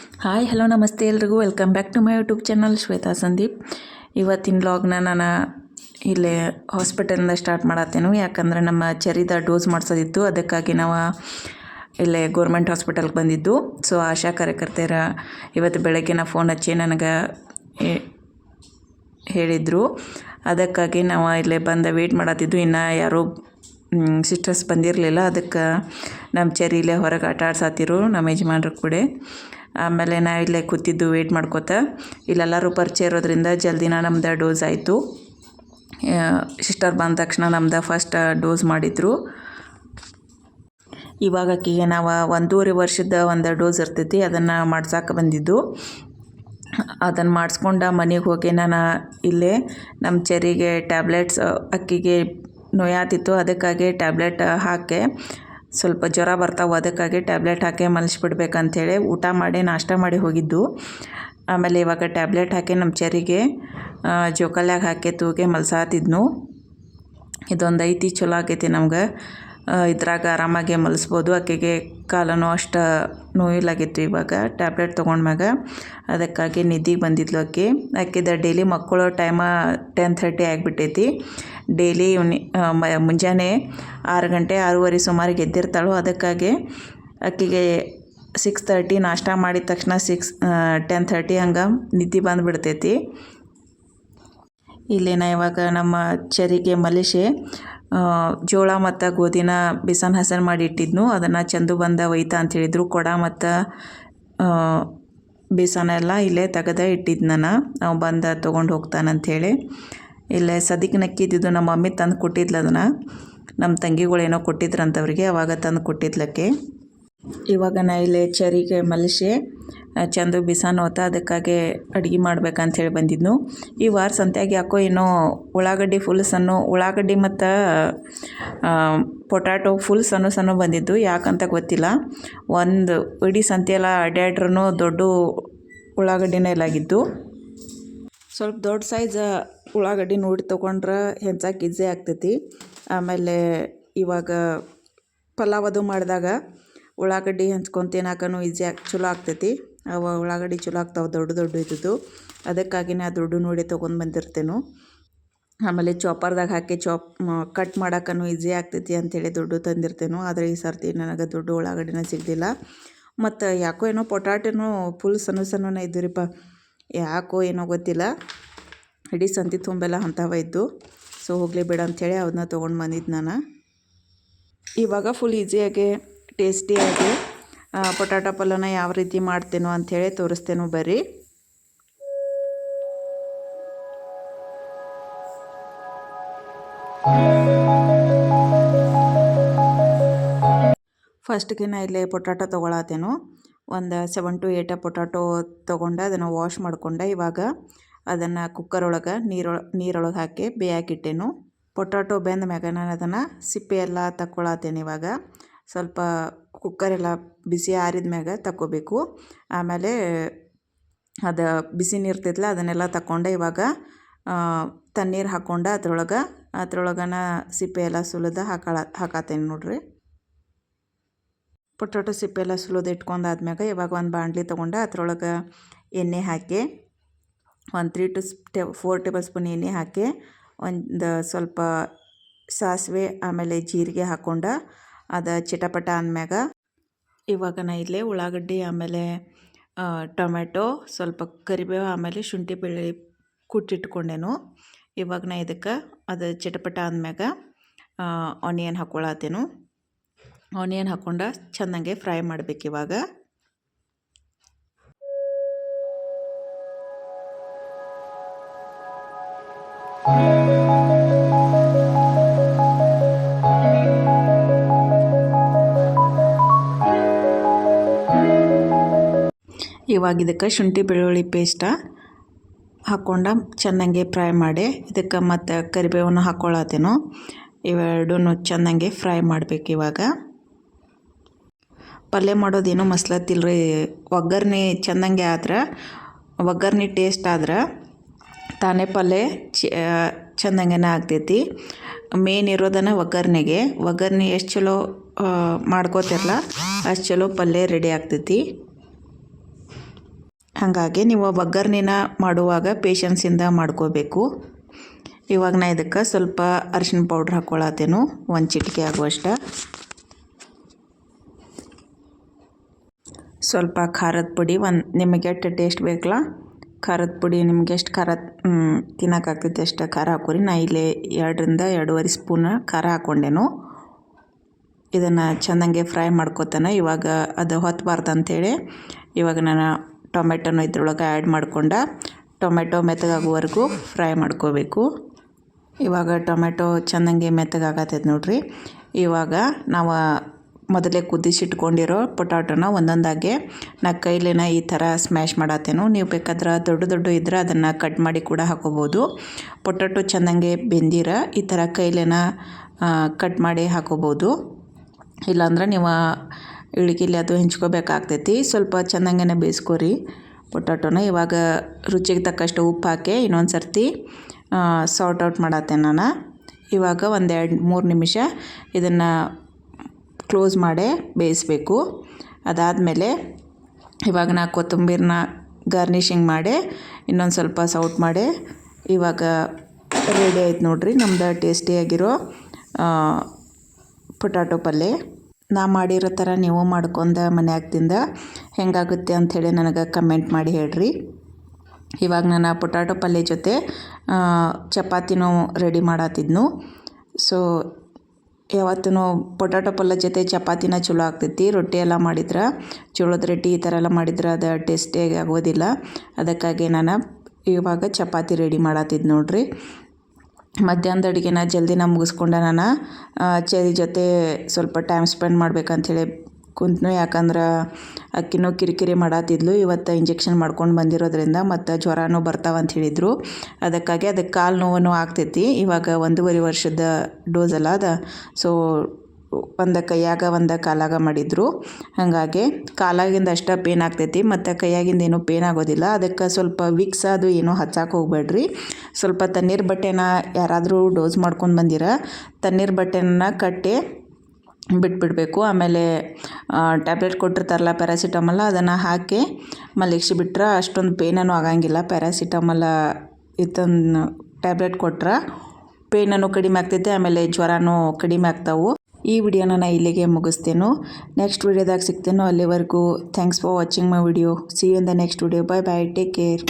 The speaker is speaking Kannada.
ಹಾಯ್, ಹಲೋ, ನಮಸ್ತೆ ಎಲ್ರಿಗೂ. Welcome back to my YouTube channel Shweta Sandeep. ಇವತ್ತಿನ ವ್ಲಾಗ್ನ ನಾನು ಇಲ್ಲೇ ಹಾಸ್ಪಿಟಲಿಂದ ಸ್ಟಾರ್ಟ್ ಮಾಡತ್ತೇನು. ಯಾಕಂದ್ರೆ ನಮ್ಮ ಚರಿದ ಡೋಸ್ ಮಾಡಿಸೋದಿತ್ತು. ಅದಕ್ಕಾಗಿ ನಾವು ಇಲ್ಲೇ ಗೌರ್ಮೆಂಟ್ ಹಾಸ್ಪಿಟಲ್ಗೆ ಬಂದಿದ್ದು. ಸೊ ಆಶಾ ಕಾರ್ಯಕರ್ತೆಯರ ಇವತ್ತು ಬೆಳಗ್ಗೆ ನಾ ಫೋನ್ ಹಚ್ಚಿ ನನಗೆ ಹೇಳಿದರು. ಅದಕ್ಕಾಗಿ ನಾವು ಇಲ್ಲೇ ಬಂದು ವೆಯ್ಟ್ ಮಾಡತ್ತಿದ್ದು. ಇನ್ನು ಯಾರೂ ಸಿಸ್ಟರ್ಸ್ ಬಂದಿರಲಿಲ್ಲ. ಅದಕ್ಕೆ ನಮ್ಮ ಚರಿ ಇಲ್ಲೇ ಹೊರಗೆ ಆಟ ಆಡ್ಸತ್ತಿರು ನಮ್ಮ ಯಜಮಾನ್ರು ಕೂಡ. ಆಮೇಲೆ ನಾ ಇಲ್ಲೇ ಕೂತಿದ್ದು ವೇಟ್ ಮಾಡ್ಕೋತ. ಇಲ್ಲೆಲ್ಲರೂ ಪರಿಚಯ ಇರೋದ್ರಿಂದ ಜಲ್ದಿನ ನಮ್ದು ಡೋಸ್ ಆಯಿತು. ಸಿಸ್ಟರ್ ಬಂದ ತಕ್ಷಣ ನಮ್ದು ಫಸ್ಟ್ ಡೋಸ್ ಮಾಡಿದರು. ಇವಾಗ ಆಕಿಗೆ ನಾವು ಒಂದೂವರೆ ವರ್ಷದ ಒಂದು ಡೋಸ್ ಇರ್ತೈತಿ, ಅದನ್ನು ಮಾಡ್ಸಕ್ಕೆ ಬಂದಿದ್ದು. ಅದನ್ನು ಮಾಡಿಸ್ಕೊಂಡ ಮನೆಗೆ ಹೋಗಿ ನಾನು ಇಲ್ಲೇ ನಮ್ಮ ಚೆರಿಗೆ ಟ್ಯಾಬ್ಲೆಟ್ಸ್ ಅಕ್ಕಿಗೆ ನೋಯಾತಿತ್ತು, ಅದಕ್ಕಾಗಿ ಟ್ಯಾಬ್ಲೆಟ್ ಹಾಕಿ. ಸ್ವಲ್ಪ ಜ್ವರ ಬರ್ತಾವೆ, ಅದಕ್ಕಾಗಿ ಟ್ಯಾಬ್ಲೆಟ್ ಹಾಕಿ ಮಲಗಿಸ್ಬಿಡ್ಬೇಕಂಥೇಳಿ ಊಟ ಮಾಡಿ, ನಾಷ್ಟ ಮಾಡಿ ಹೋಗಿದ್ದು. ಆಮೇಲೆ ಇವಾಗ ಟ್ಯಾಬ್ಲೆಟ್ ಹಾಕಿ ನಮ್ಮ ಚರಿಗೆ ಜೋಕಾಲ್ಯಾಗ ಹಾಕಿ ತೂಗೆ ಮಲ್ಸಾತಿದ್ನು. ಇದೊಂದು ಐತಿ, ಚಲೋ ಆಗೈತಿ ನಮ್ಗೆ. ಇದ್ರಾಗ ಆರಾಮಾಗಿ ಮಲಸ್ಬೋದು, ಆಕೆಗೆ ಕಾಲನೂ ಅಷ್ಟು ನೋಯಿಲಾಗಿತ್ತು ಇವಾಗ ಟ್ಯಾಬ್ಲೆಟ್ ತೊಗೊಂಡ್ಮ್ಯಾಗ. ಅದಕ್ಕಾಗಿ ನಿದ್ದೆಗೆ ಬಂದಿದ್ಲು ಆಕೆ. ಆಕಿದ ಡೈಲಿ ಮಕ್ಕಳು ಟೈಮ ಟೆನ್ ಥರ್ಟಿ ಆಗಿಬಿಟ್ಟೈತಿ. ಡೈಲಿ ಮುಂಜಾನೆ ಆರು ಗಂಟೆ ಆರೂವರೆ ಸುಮಾರಿಗೆ ಎದ್ದಿರ್ತಾಳು ಅದಕ್ಕಾಗಿ ಆಕೆಗೆ ಸಿಕ್ಸ್ ತರ್ಟಿ ನಾಷ್ಟ ಮಾಡಿದ ತಕ್ಷಣ ಸಿಕ್ಸ್ ಟೆನ್ ತರ್ಟಿ ಹಂಗೆ ನಿದ್ದೆ ಬಂದುಬಿಡ್ತೈತಿ. ಇಲ್ಲೇನ ಇವಾಗ ನಮ್ಮ ಚರಿಗೆ ಮಲಿಷೆ ಜೋಳ ಮತ್ತು ಗೋಧಿನ ಬಿಸನ್ ಹಸನ್ ಮಾಡಿ ಇಟ್ಟಿದ್ನು. ಅದನ್ನು ಚಂದು ಬಂದ ಒಯ್ತಾ ಅಂತ ಹೇಳಿದ್ರು. ಕೊಡ ಮತ್ತು ಬೇಸನ ಎಲ್ಲ ಇಲ್ಲೇ ತೆಗೆದ ಇಟ್ಟಿದ್ನ ನಾನು ನಾವು ಬಂದ ತೊಗೊಂಡು ಹೋಗ್ತಾನಂಥೇಳಿ ಇಲ್ಲೇ ಸದಿಕ್ ನಕ್ಕಿದ್ದು ನಮ್ಮ ಮಮ್ಮಿ ತಂದು ಕೊಟ್ಟಿದ್ಲು ಅದನ್ನು. ನಮ್ಮ ತಂಗಿಗಳೇನೋ ಕೊಟ್ಟಿದ್ರಂತವ್ರಿಗೆ, ಅವಾಗ ತಂದು ಕೊಟ್ಟಿದ್ಲಕ್ಕೆ. ಇವಾಗ ನಾ ಇಲ್ಲಿ ಚರಿಗೆ ಮಲಸಿ ಚಂದು ಬಿಸಾನ್ ಅದಕ್ಕಾಗೆ ಅಡುಗೆ ಮಾಡ್ಬೇಕಂಥೇಳಿ ಬಂದಿದ್ನು. ಈ ವಾರ ಸಂತ್ಯಾಗ ಯಾಕೋ ಏನೋ ಉಳ್ಳಾಗಡ್ಡಿ ಫುಲ್ ಸಣ್ಣ ಉಳ್ಳಾಗಡ್ಡಿ ಮತ್ತು ಪೊಟ್ಯಾಟೊ ಫುಲ್ ಸಣ್ಣ ಸಣ್ಣ ಬಂದಿದ್ದು. ಯಾಕಂತ ಗೊತ್ತಿಲ್ಲ. ಒಂದು ಇಡೀ ಸಂತೆಯೆಲ್ಲ ಅಡ್ಯಾಡ್ರೂ ದೊಡ್ಡ ಉಳ್ಳಾಗಡ್ಡಿನೇ ಇಲ್ಲಾಗಿದ್ದು. ಸ್ವಲ್ಪ ದೊಡ್ಡ ಸೈಜ್ ಉಳ್ಳಾಗಡ್ಡಿ ನೋಡಿ ತೊಗೊಂಡ್ರೆ ಹೆಂಚಕ್ಕೆ ಈಜಿ ಆಗ್ತೈತಿ. ಆಮೇಲೆ ಇವಾಗ ಪಲಾವ್ ಅದು ಮಾಡಿದಾಗ ಉಳ್ಳಾಗಡ್ಡಿ ಹೆಂಚ್ಕೊಂಡು ತಿನ್ನಾಕನು ಈಜಿ ಆಗಿ ಚಲೋ ಆಗ್ತೈತಿ. ಅವ ಉಳ್ಳಾಗಡ್ಡಿ ಚಲೋ ಆಗ್ತಾವೆ, ದೊಡ್ಡ ದೊಡ್ಡ ಇದ್ದದ್ದು. ಅದಕ್ಕಾಗಿ ಆ ದುಡ್ಡು ನೋಡಿ ತೊಗೊಂಡು ಬಂದಿರ್ತೇನು. ಆಮೇಲೆ ಚಾಪರ್ದಾಗ ಹಾಕಿ ಚಾಪ್ ಕಟ್ ಮಾಡೋಕ್ಕೂ ಈಸಿ ಆಗ್ತೈತಿ ಅಂಥೇಳಿ ದುಡ್ಡು ತಂದಿರ್ತೇನು. ಆದರೆ ಈ ಸರ್ತಿ ನನಗೆ ದುಡ್ಡು ಉಳ್ಳಾಗಡ್ಡಿನ ಸಿಗಲಿಲ್ಲ ಮತ್ತು ಯಾಕೋ ಏನೋ ಪೊಟಾಟೋನೂ ಫುಲ್ ಸಣ್ಣ ಸಣ್ಣನೇ ಇದ್ದುರಿಪ್ಪ ಯಾಕೋ ಏನೋ ಗೊತ್ತಿಲ್ಲ. ಇಡೀ ಸಂತಿ ತುಂಬೆಲ್ಲ ಅಂಥವ ಇದ್ದು. ಸೊ ಹೋಗಲಿ ಬೇಡ ಅಂಥೇಳಿ ಅವನ್ನ ತೊಗೊಂಡು ಬಂದಿದ್ದು ನಾನು. ಇವಾಗ ಫುಲ್ ಈಸಿಯಾಗಿ ಟೇಸ್ಟಿಯಾಗಿ ಪೊಟ್ಯಾಟೊ ಪಲ್ಯನ ಯಾವ ರೀತಿ ಮಾಡ್ತೇನೋ ಅಂಥೇಳಿ ತೋರಿಸ್ತೇನೋ ಬರ್ರಿ. ಫಸ್ಟ್ಗೆ ನಾ ಇಲ್ಲೇ ಪೊಟ್ಯಾಟೊ ತೊಗೊಳತ್ತೇನು. ಒಂದು ಸೆವೆನ್ ಟು ಏಯ್ಟ ಪೊಟ್ಯಾಟೊ ತೊಗೊಂಡು ಅದನ್ನು ವಾಶ್ ಮಾಡ್ಕೊಂಡೆ ಇವಾಗ ಅದನ್ನು ಕುಕ್ಕರ್ ಒಳಗೆ ನೀರೊಳ ನೀರೊಳಗೆ ಹಾಕಿ ಬೇಯಾಕಿಟ್ಟೆನು. ಪೊಟ್ಯಾಟೊ ಬೆಂದ ಮ್ಯಾಗ ನಾನು ಅದನ್ನು ಸಿಪ್ಪೆ ಎಲ್ಲ ತಕ್ಕೊಳತ್ತೇನೆ ಇವಾಗ. ಸ್ವಲ್ಪ ಕುಕ್ಕರ್ ಎಲ್ಲ ಬಿಸಿ ಆರಿದ ಮ್ಯಾಗ ತಕ್ಕೋಬೇಕು. ಆಮೇಲೆ ಅದು ಬಿಸಿ ನೀರು ಇರ್ತೈತಲ್ಲ ಅದನ್ನೆಲ್ಲ ತಕ್ಕೊಂಡೆ ಇವಾಗ ತಣ್ಣೀರು ಹಾಕ್ಕೊಂಡೆ ಅದ್ರೊಳಗೆ, ಅದ್ರೊಳಗನ ಸಿಪ್ಪೆ ಎಲ್ಲ ಸುಲಿದ ಹಾಕಳ ಹಾಕತ್ತೇನೆ ನೋಡ್ರಿ. ಪೊಟ್ಯಾಟೊ ಸಿಪ್ಪೆ ಎಲ್ಲ ಸುಲಿದು ಇಟ್ಕೊಂಡಾದ್ಮ್ಯಾಗ ಇವಾಗ ಒಂದು ಬಾಂಡ್ಲಿ ತೊಗೊಂಡೆ ಅದ್ರೊಳಗೆ ಎಣ್ಣೆ ಹಾಕಿ ಒಂದು ತ್ರೀ ಟು ಟೆ ಫೋರ್ ಟೇಬಲ್ ಸ್ಪೂನ್ ಎಣ್ಣೆ ಹಾಕಿ ಒಂದು ಸ್ವಲ್ಪ ಸಾಸಿವೆ, ಆಮೇಲೆ ಜೀರಿಗೆ ಹಾಕ್ಕೊಂಡು ಅದು ಚಿಟಪಟ ಅಂದಮ್ಯಾಗ. ಇವಾಗ ನಾ ಇಲ್ಲೇ ಉಳ್ಳಾಗಡ್ಡಿ, ಆಮೇಲೆ ಟೊಮೆಟೊ ಸ್ವಲ್ಪ ಕರಿಬೇವು, ಆಮೇಲೆ ಶುಂಠಿ ಬೆಳ್ಳುಳ್ಳಿ ಕುಟ್ಟಿಟ್ಕೊಂಡೇನು. ಇವಾಗ ನಾ ಇದಕ್ಕೆ ಅದು ಚಿಟಪಟ ಅಂದಮ್ಯಾಗ ಆನಿಯನ್ ಹಾಕ್ಕೊಳತ್ತೇನು ಆನಿಯನ್ ಹಾಕ್ಕೊಂಡು ಚೆನ್ನಾಗೆ ಫ್ರೈ ಮಾಡಬೇಕು ಇವಾಗ ಇವಾಗ ಇದಕ್ಕೆ ಶುಂಠಿ ಬೆಳ್ಳುಳ್ಳಿ ಪೇಸ್ಟ ಹಾಕ್ಕೊಂಡು ಚೆನ್ನಾಗೆ ಫ್ರೈ ಮಾಡಿ, ಇದಕ್ಕೆ ಮತ್ತು ಕರಿಬೇವನ್ನು ಹಾಕ್ಕೊಳತ್ತೇನು ಇವೆರಡೂ ಚೆನ್ನಾಗೆ ಫ್ರೈ ಮಾಡಬೇಕು ಇವಾಗ. ಪಲ್ಯ ಮಾಡೋದೇನು ರೀ ಒಗ್ಗರ್ಣೆ ಚೆಂದಂಗೆ ಆದ್ರೆ, ಒಗ್ಗರ್ಣೆ ಟೇಸ್ಟ್ ಆದ್ರೆ ತಾನೇ ಪಲ್ಯ ಚೆಂದಂಗೆನೇ ಆಗ್ತೈತಿ. ಮೇನ್ ಇರೋದನ್ನು ಒಗ್ಗರಣೆಗೆ. ಒಗ್ಗರಣೆ ಎಷ್ಟು ಚಲೋ ಮಾಡ್ಕೋತಿರಲ್ಲ, ಅಷ್ಟು ಚಲೋ ಪಲ್ಯ ರೆಡಿ ಆಗ್ತೈತಿ. ಹಾಗಾಗಿ ನೀವು ಒಗ್ಗರಣೆನ ಮಾಡುವಾಗ ಪೇಷನ್ಸಿಂದ ಮಾಡ್ಕೋಬೇಕು. ಇವಾಗ ನಾ ಇದಕ್ಕೆ ಸ್ವಲ್ಪ ಅರಿಶಿನ ಪೌಡ್ರ್ ಹಾಕ್ಕೊಳತ್ತೇನು ಒಂದು ಚಿಟಿಕೆ ಆಗುವಷ್ಟ. ಸ್ವಲ್ಪ ಖಾರದ ಪುಡಿ ಒಂದು, ನಿಮಗೆ ಎಷ್ಟು ಟೇಸ್ಟ್ ಬೇಕಲ್ಲ ಖಾರದ ಪುಡಿ, ನಿಮ್ಗೆ ಎಷ್ಟು ಖಾರ ತಿನ್ನೋಕ್ಕಾಗ್ತೈತೆ ಅಷ್ಟು ಖಾರ ಹಾಕೋರಿ. ನಾ ಇಲ್ಲಿ ಎರಡರಿಂದ ಎರಡೂವರೆ ಸ್ಪೂನ್ ಖಾರ ಹಾಕ್ಕೊಂಡೆನು ಇದನ್ನು ಚೆಂದಂಗೆ ಫ್ರೈ ಮಾಡ್ಕೋತಾನೆ. ಇವಾಗ ಅದು ಹೊತ್ತಬಾರ್ದು ಅಂಥೇಳಿ ಇವಾಗ ನಾನು ಟೊಮೆಟೊನ ಇದ್ರೊಳಗೆ ಆ್ಯಡ್ ಮಾಡ್ಕೊಂಡ ಟೊಮೆಟೊ ಮೆತ್ತಗಾಗುವವರೆಗೂ ಫ್ರೈ ಮಾಡ್ಕೋಬೇಕು. ಇವಾಗ ಟೊಮೆಟೊ ಚೆಂದಂಗೆ ಮೆತ್ತಗಾಗತ್ತೈತೆ ನೋಡಿರಿ. ಇವಾಗ ನಾವು ಮೊದಲೇ ಕುದಿಸಿಟ್ಕೊಂಡಿರೋ ಪೊಟಾಟೋನ ಒಂದೊಂದಾಗೆ ನಾ ಕೈಲಿನ ಈ ಥರ ಸ್ಮ್ಯಾಶ್ ಮಾಡತ್ತೇನು. ನೀವು ಬೇಕಾದ್ರೆ ದೊಡ್ಡ ದೊಡ್ಡ ಇದ್ರೆ ಅದನ್ನು ಕಟ್ ಮಾಡಿ ಕೂಡ ಹಾಕೋಬೋದು. ಪೊಟಾಟೋ ಚೆನ್ನಾಗೆ ಬೆಂದಿರ, ಈ ಥರ ಕೈಲೇನ ಕಟ್ ಮಾಡಿ ಹಾಕೋಬೋದು. ಇಲ್ಲಾಂದ್ರೆ ನೀವು ಇಳಿಕಿಲಿ ಅದು ಹೆಂಚ್ಕೋಬೇಕಾಗ್ತೈತಿ. ಸ್ವಲ್ಪ ಚೆಂದಂಗೆ ಬೇಯಿಸ್ಕೊರಿ ಪೊಟಾಟೋನ. ಇವಾಗ ರುಚಿಗೆ ತಕ್ಕಷ್ಟು ಉಪ್ಪು ಹಾಕಿ ಇನ್ನೊಂದು ಸರ್ತಿ ಸಾರ್ಟ್ ಔಟ್ ಮಾಡತ್ತೆ ನಾನು. ಇವಾಗ ಒಂದೆರಡು ಮೂರು ನಿಮಿಷ ಇದನ್ನು ಕ್ಲೋಸ್ ಮಾಡೇ ಬೇಯಿಸ್ಬೇಕು. ಅದಾದಮೇಲೆ ಇವಾಗ ನಾ ಕೊತ್ತಂಬರಿನ ಗಾರ್ನಿಷಿಂಗ್ ಮಾಡಿ ಇನ್ನೊಂದು ಸ್ವಲ್ಪ ಸೌಟ್ ಮಾಡಿ ಇವಾಗ ರೆಡಿ ಆಯ್ತು ನೋಡ್ರಿ. ನಮ್ದು ಟೇಸ್ಟಿಯಾಗಿರೋ ಪೊಟ್ಯಾಟೊ ಪಲ್ಯ ನಾ ಮಾಡಿರೋ ಥರ ನೀವು ಮಾಡ್ಕೊಂಡು ಮನ್ಯಾಗ ತಿಂದ ಹೆಂಗಾಗುತ್ತೆ ಅಂಥೇಳಿ ನನಗೆ ಕಮೆಂಟ್ ಮಾಡಿ ಹೇಳ್ರಿ. ಇವಾಗ ನಾನು ಪೊಟ್ಯಾಟೊ ಪಲ್ಯ ಜೊತೆ ಚಪಾತಿನೂ ರೆಡಿ ಮಾಡತ್ತಿದ್ನು ಸೊ ಯಾವತ್ತೂ ಪೊಟ್ಯಾಟೊ ಪಲ್ಯ ಜೊತೆ ಚಪಾತಿನ ಚಲೋ ಆಗ್ತೈತಿ, ರೊಟ್ಟಿ ಎಲ್ಲ ಮಾಡಿದ್ರೆ ಜೋಳದ ರೊಟ್ಟಿ ಈ ಥರ ಎಲ್ಲ ಮಾಡಿದ್ರೆ ಅದು ಟೇಸ್ಟಿಯಾಗಿ ಆಗೋದಿಲ್ಲ. ಅದಕ್ಕಾಗಿ ನಾನು ಇವಾಗ ಚಪಾತಿ ರೆಡಿ ಮಾಡತ್ತಿದ್ದು ನೋಡಿರಿ. ಮಧ್ಯಾಹ್ನದ ಅಡುಗೆನ ಜಲ್ದಿನ ಮುಗಿಸ್ಕೊಂಡೆ ನಾನು ಚರಿ ಜೊತೆ ಸ್ವಲ್ಪ ಟೈಮ್ ಸ್ಪೆಂಡ್ ಮಾಡ್ಬೇಕಂಥೇಳಿ ಕುಂತ್ನು, ಯಾಕಂದ್ರೆ ಅಕ್ಕಿನೂ ಕಿರಿಕಿರಿ ಮಾಡತ್ತಿದ್ಲು ಇವತ್ತು ಇಂಜೆಕ್ಷನ್ ಮಾಡ್ಕೊಂಡು ಬಂದಿರೋದ್ರಿಂದ ಮತ್ತು ಜ್ವರನೂ ಬರ್ತಾವಂತ ಹೇಳಿದರು. ಅದಕ್ಕಾಗಿ ಅದಕ್ಕೆ ಕಾಲು ನೋವು ಆಗ್ತೈತಿ. ಇವಾಗ ಒಂದೂವರೆ ವರ್ಷದ ಡೋಸ್ ಅಲ್ಲ ಅದ. ಸೊ ಒಂದು ಕೈಯಾಗ ಒಂದು ಕಾಲಾಗ ಮಾಡಿದರು. ಹಾಗಾಗಿ ಕಾಲಾಗಿಂದ ಅಷ್ಟೇ ಪೇನ್ ಆಗ್ತೈತಿ, ಮತ್ತು ಕೈಯಾಗಿಂದ ಏನೂ ಪೇನ್ ಆಗೋದಿಲ್ಲ. ಅದಕ್ಕೆ ಸ್ವಲ್ಪ ವಿಕ್ಸ್ ಅದು ಏನೂ ಹಚ್ಚಕ್ಕೆ ಹೋಗ್ಬೇಡ್ರಿ. ಸ್ವಲ್ಪ ತಣ್ಣೀರು ಬಟ್ಟೆನ ಯಾರಾದರೂ ಡೋಸ್ ಮಾಡ್ಕೊಂಡು ಬಂದಿರ. ತಣ್ಣೀರು ಬಟ್ಟೆನ ಕಟ್ಟಿ ಬಿಟ್ಬಿಡಬೇಕು. ಆಮೇಲೆ ಟ್ಯಾಬ್ಲೆಟ್ ಕೊಟ್ಟಿರ್ತಾರಲ್ಲ ಪ್ಯಾರಾಸಿಟಮಲ್ಲ ಅದನ್ನು ಹಾಕಿ ಮಲಗಿಸಿ ಬಿಟ್ರೆ ಅಷ್ಟೊಂದು ಪೇನೂ ಆಗಂಗಿಲ್ಲ. ಪ್ಯಾರಾಸಿಟಮಲ್ಲ ಇತ್ತಂದು ಟ್ಯಾಬ್ಲೆಟ್ ಕೊಟ್ರೆ ಪೇನೂ ಕಡಿಮೆ ಆಗ್ತೈತೆ, ಆಮೇಲೆ ಜ್ವರನೂ ಕಡಿಮೆ ಆಗ್ತಾವೆ. ಈ ವಿಡಿಯೋನ ನಾನು ಇಲ್ಲಿಗೆ ಮುಗಿಸ್ತೇನು. ನೆಕ್ಸ್ಟ್ ವಿಡಿಯೋದಾಗ ಸಿಗ್ತೇನೋ. ಅಲ್ಲಿವರೆಗೂ thanks for watching my video see in the next video bye bye take care